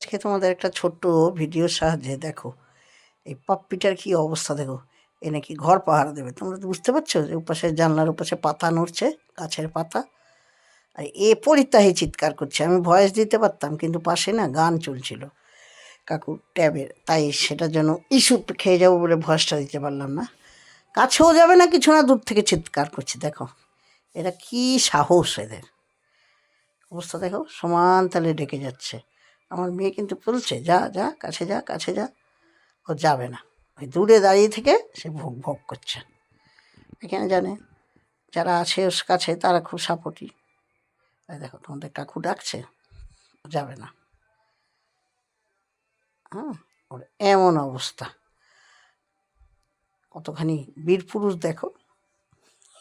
আজকে তোমাদের একটা ছোট্ট ভিডিওর সাহায্যে দেখো, এই পাপ্পিটার কি অবস্থা দেখো, এ নাকি ঘর পাহারা দেবে। তোমরা তো বুঝতে পারছ যে উপাসে জানলার উপাসে পাতা নড়ছে, গাছের পাতা। আর এ পরিত্যাহী চিৎকার করছে। আমি ভয়েস দিতে পারতাম, কিন্তু পাশে না গান চলছিল কাকু ট্যাবের, তাই সেটার জন্য ইস্যু খেয়ে যাব বলে ভয়েসটা দিতে পারলাম না। কাছেও যাবে না, কিছু না, দূর থেকে চিৎকার করছে, দেখো। এরা কি সাহস এদের। অবস্থা দেখো, সমান তালে ডেকে যাচ্ছে। আমার মেয়ে কিন্তু বলছে, যা যা, কাছে যা কাছে যা। ও যাবে না। ওই দূরে দাঁড়িয়ে থেকে সে ভোগ ভোগ করছে। এখানে জানে, যারা আছে ওর কাছে তারা খুব সাপোর্টি তাই দেখো, তোমাদের কাকু ডাকছে, যাবে না। হ্যাঁ ওর এমন অবস্থা। কতখানি বীর পুরুষ দেখো,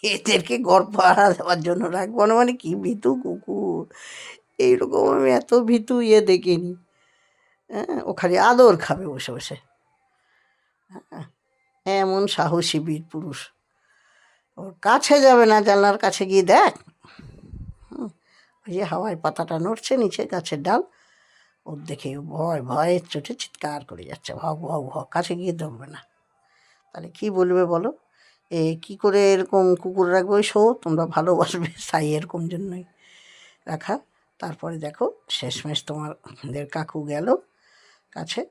এদেরকে গর্ব আড়া দেওয়ার জন্য রাখব না মানে কি? বিতু কুকুর। এইরকম আমি এত ভীতু ইয়ে দেখিনি। হ্যাঁ ও খালি আদর খাবে বসে বসে। হ্যাঁ এমন সাহসী বীর পুরুষ। ওর কাছে যাবে না জানলার কাছে গিয়ে দেখ। ওই যে হাওয়ায় পাতাটা নড়ছে নিচে গাছের ডাল, ওর দেখে ভয়, ভয়ের চোটে চিৎকার করে যাচ্ছে। ভগ ভগ ভগ কাছে গিয়ে ধরবে না। তাহলে কি বলবে বলো? এ কি করে এরকম কুকুর রাখবে? ওই শো, তোমরা ভালোবাসবে সাই এরকম জন্যই। রাখা। তারপরে দেখো শেষমেশ তোমাদের কাকু গেল কাছে।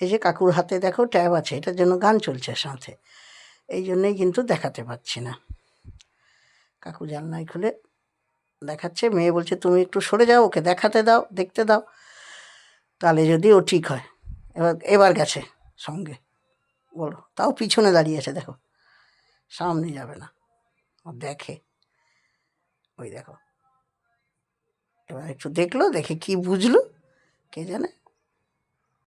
এই যে কাকুর হাতে দেখো ট্যাব আছে, এটার জন্য গান চলছে সাথে। এই জন্যই কিন্তু দেখাতে পাচ্ছি না। কাকু জানলাই খুলে দেখাচ্ছে, মেয়ে বলছে, তুমি একটু সরে যাও, ওকে দেখাতে দাও, দেখতে দাও, তাহলে যদি ও ঠিক হয়। এবার এবার গেছে সঙ্গে। বলো, তাও পিছনে দাঁড়িয়ে আছে, দেখো। সামনে যাবে না। ও দেখে। ওই দেখো। এবার একটু দেখল দেখে কি বুঝলো কে জানে?